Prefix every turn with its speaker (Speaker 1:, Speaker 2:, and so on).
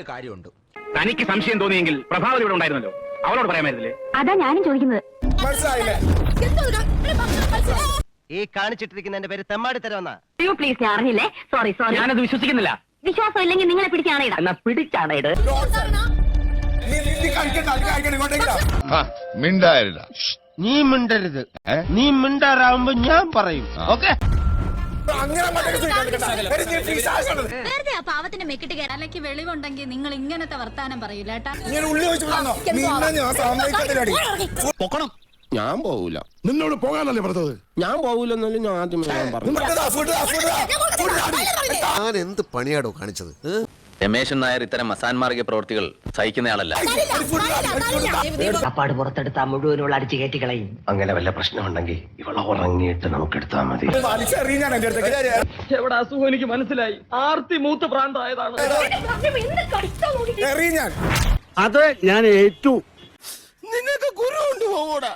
Speaker 1: നാല് കാര്യമുണ്ട്.
Speaker 2: തനിക്ക് സംശയം തോന്നിയെങ്കിൽ പ്രഭാവതി ഇവിടെ ഉണ്ടായിരുന്നല്ലോ. അവളോട് പറയാമായിരുന്നില്ലേ?
Speaker 3: അതാ ഞാനും ചോദിക്കുന്നത്.
Speaker 4: മനസ്സിലായില്ലേ?
Speaker 5: ഈ കാണിച്ചിട്ടിരിക്കുന്ന എന്റെ പേര് തെമ്മാടി തരവെന്നാ
Speaker 3: അയ്യോ പ്ലീസ് ഞാൻ അറിഞ്ഞില്ലേ? സോറി സോറി
Speaker 2: ഞാനത് വിശ്വസിക്കുന്നില്ല.
Speaker 3: വിശ്വാസം ഇല്ലെങ്കിൽ നിങ്ങളെ പിടിക്കാണേടാ
Speaker 2: എന്നാ പിടിച്ചാണേട്
Speaker 4: നീ
Speaker 6: മിണ്ടരുത്. നീ മിണ്ടാറാവുമ്പോ ഞാൻ പറയും. ഓക്കെ?
Speaker 7: വെറുതെ ആ പാവത്തിന്റെ മെക്കിട്ട് കേരളക്ക് വെളിവുണ്ടെങ്കിൽ നിങ്ങൾ ഇങ്ങനത്തെ വർത്താനം പറയൂല
Speaker 4: നിന്നെ ഞാൻ
Speaker 6: പോവൂല.
Speaker 8: നിന്നോട് പോകാനല്ലേ പറഞ്ഞത്?
Speaker 6: ഞാൻ പോവൂലെന്നല്ലേ ഞാൻ ആദ്യം ഞാൻ പറഞ്ഞു
Speaker 9: ഞാൻ എന്ത് പണിയാടോ കാണിച്ചത്?
Speaker 10: രമേശൻ നായർ ഇത്തരം അസാൻമാർഗിക പ്രവൃത്തികൾ സഹിക്കുന്നയാളല്ല
Speaker 5: അപ്പാട് പുറത്തെടുത്താ മുഴുവനുള്ള അടിച്ചു കയറ്റി കളയും. അങ്ങനെ വല്ല പ്രശ്നമുണ്ടെങ്കിൽ ഇവളെ ഉറങ്ങിയിട്ട് നമുക്ക് എടുത്താൽ മതി
Speaker 2: എവിടെ അസുഖം എനിക്ക് മനസ്സിലായി? ആർത്തി മൂത്ത് പ്രാന്തായതാണ്.
Speaker 4: എറിയും ഞാൻ.
Speaker 6: അത് ഞാൻ ഏറ്റു. നിങ്ങൾക്ക് ഗുരു ഉണ്ട് പോകൂടാ